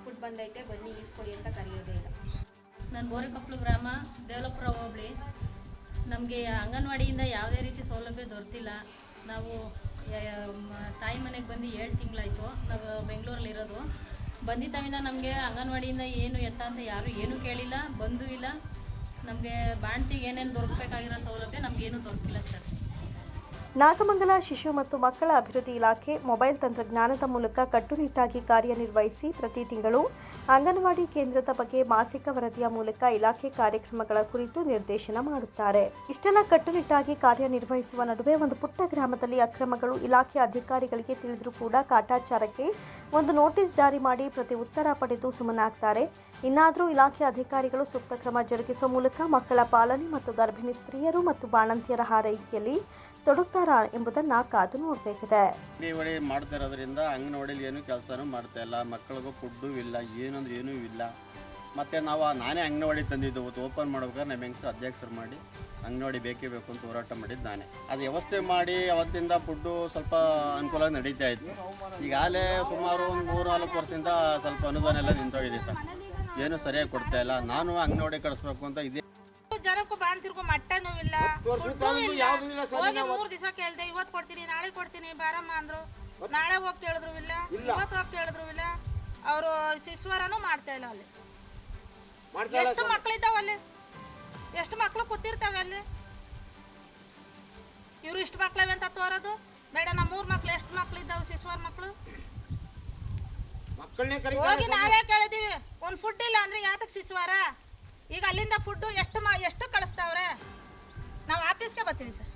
ಫುಡ್ ಬಂದೈತೆ ಬನ್ನಿ ಈಸ್ಕೊಡಿ ಅಂತ ಕರೆಯೋದೇ ಇಲ್ಲ. ನಾನು ಬೋರೆಕೊಪ್ಪಲು ಗ್ರಾಮ ದೇವಲಪುರ ಹೋಬಳಿ. ನಮಗೆ ಅಂಗನವಾಡಿಯಿಂದ ಯಾವುದೇ ರೀತಿ ಸೌಲಭ್ಯ ದೊರೆತಿಲ್ಲ. ನಾವು ಯ- ಯ- ಮ- ತಾಯಿ ಮನೆಗೆ ಬಂದು ಏಳು ತಿಂಗಳಾಯಿತು. ನಾವು ಬೆಂಗಳೂರಲ್ಲಿ ಇರೋದು. ಬಂದಿದ್ದಾವಿಂದ ನಮಗೆ ಅಂಗನವಾಡಿಯಿಂದ ಏನು ಎತ್ತ ಅಂತ ಯಾರೂ ಏನೂ ಕೇಳಿಲ್ಲ ಬಂದೂ ಇಲ್ಲ. ನಮಗೆ ಬಾಣ್ತಿಗೆ ಏನೇನು ದೊರಕಬೇಕಾಗಿರೋ ಸೌಲಭ್ಯ ನಮಗೇನು ದೊರಕಿಲ್ಲ ಸರ್. ನಾಗಮಂಗಲ ಶಿಶು ಮತ್ತು ಮಕ್ಕಳ ಅಭಿವೃದ್ಧಿ ಇಲಾಖೆ ಮೊಬೈಲ್ ತಂತ್ರಜ್ಞಾನದ ಮೂಲಕ ಕಟ್ಟುನಿಟ್ಟಾಗಿ ಕಾರ್ಯನಿರ್ವಹಿಸಿ ಪ್ರತಿ ತಿಂಗಳು ಅಂಗನವಾಡಿ ಕೇಂದ್ರದ ಬಗ್ಗೆ ಮಾಸಿಕ ವರದಿಯ ಮೂಲಕ ಇಲಾಖೆ ಕಾರ್ಯಕ್ರಮಗಳ ಕುರಿತು ನಿರ್ದೇಶನ ಮಾಡುತ್ತಾರೆ. ಇಷ್ಟೆಲ್ಲ ಕಟ್ಟುನಿಟ್ಟಾಗಿ ಕಾರ್ಯನಿರ್ವಹಿಸುವ ನಡುವೆ ಒಂದು ಪುಟ್ಟ ಗ್ರಾಮದಲ್ಲಿ ಅಕ್ರಮಗಳು ಇಲಾಖೆ ಅಧಿಕಾರಿಗಳಿಗೆ ತಿಳಿದರೂ ಕೂಡ ಕಾಟಾಚಾರಕ್ಕೆ ಒಂದು ನೋಟಿಸ್ ಜಾರಿ ಮಾಡಿ ಪ್ರತಿ ಉತ್ತರ ಪಡೆದು ಸುಮ್ಮನಾಗ್ತಾರೆ. ಇನ್ನಾದರೂ ಇಲಾಖೆ ಅಧಿಕಾರಿಗಳು ಸೂಕ್ತ ಕ್ರಮ ಜರುಗಿಸುವ ಮೂಲಕ ಮಕ್ಕಳ ಪಾಲನೆ ಮತ್ತು ಗರ್ಭಿಣಿ ಸ್ತ್ರೀಯರು ಮತ್ತು ಬಾಣಂತಿಯರ ಹಾರೈಕೆಯಲ್ಲಿ ತೊಡಗ್ತಾರಾ ಎಂಬುದನ್ನ ಕಾದು ನೋಡಬೇಕಿದೆ. ಅಂಗನವಾಡಿ ಮಾಡ್ತಾ ಇರೋದ್ರಿಂದ ಅಂಗನವಾಡಿಲಿ ಏನು ಕೆಲಸನೂ ಮಾಡ್ತಾ ಇಲ್ಲ. ಮಕ್ಕಳಿಗೂ ಫುಡ್ಡು ಇಲ್ಲ, ಏನಂದ್ರೆ ಏನೂ ಇಲ್ಲ. ಮತ್ತು ನಾವು ನಾನೇ ಅಂಗನವಾಡಿ ತಂದಿದ್ದು. ಅವತ್ತು ಓಪನ್ ಮಾಡ್ಬೇಕಾದ್ರೆ ನಮ್ಮ ಹೆಂಗಸರು ಅಧ್ಯಕ್ಷರು ಮಾಡಿ ಅಂಗನವಾಡಿ ಬೇಕೇ ಬೇಕು ಅಂತ ಹೋರಾಟ ಮಾಡಿದ್ದು ನಾನೇ. ಅದು ವ್ಯವಸ್ಥೆ ಮಾಡಿ ಅವತ್ತಿಂದ ಫುಡ್ಡು ಸ್ವಲ್ಪ ಅನುಕೂಲ ನಡೀತಾ ಇತ್ತು. ಈಗಾಗಲೇ ಸುಮಾರು ಒಂದು ಮೂರು ನಾಲ್ಕು ವರ್ಷದಿಂದ ಸ್ವಲ್ಪ ಅನುದಾನ ಎಲ್ಲ ನಿಂತೋಗಿದೆ ಸರ್. ಏನು ಸರಿಯಾಗಿ ಕೊಡ್ತಾ ಇಲ್ಲ. ನಾನು ಅಂಗನವಾಡಿ ಕಳಿಸ್ಬೇಕು ಅಂತ ಇದೇ ಜನಕ್ಕೂ ಬಾಣ್ತಿರ್ಕೊ ಮಟ್ಟನೂ ಇಲ್ಲ ಫುಡ್ಡೂ ಇಲ್ಲ. ಹೋಗಿ ಮೂರ್ ದಿವಸ ಕೇಳ್ದೆ ಇವತ್ ಕೊಡ್ತೀನಿ ನಾಳೆ ಕೊಡ್ತೀನಿ ಬಾರಮ್ಮ ಅಂದ್ರು. ನಾಳೆ ಹೋಗಿ ಕೇಳಿದ್ರು ಇಲ್ಲ. ಇವತ್ತು ಹೋಗಿ ಕೇಳಿದ್ರು ಇಲ್ಲ. ಅವರು ಶಿಶ್ವರನು ಮಾಡ್ತಾ ಇಲ್ಲ ಅಲ್ಲಿ. ಎಷ್ಟು ಮಕ್ಳಿದ್ದಾವ ಅಲ್ಲಿ? ಎಷ್ಟು ಮಕ್ಳು ಕೂತಿರ್ತಾವೆ ಅಲ್ಲಿ? ಇವ್ರು ಇಷ್ಟು ಮಕ್ಳವೆ ಅಂತ ತೋರೋದು? ಬೇಡ ನಮ್ಮ ಮೂರ್ ಮಕ್ಳು ಎಷ್ಟು ಮಕ್ಳು? ಇದ್ದಾವೆ ಶಿಶ್ವರ ಮಕ್ಳು ಹೋಗಿ ನಾವೇ ಕೇಳಿದೀವಿ. ಒಂದ್ ಫುಡ್ ಇಲ್ಲ ಅಂದ್ರೆ ಯಾತಕ್ ಶಿಶ್ವಾರ ಈಗ ಅಲ್ಲಿಂದ ಫುಡ್ ಎಷ್ಟು ಮಾ ಎಷ್ಟು ಕಳಿಸ್ತಾವ್ರೆ? ನಾವು ಆಫೀಸ್ಗೆ ಬರ್ತೀವಿ ಸರ್.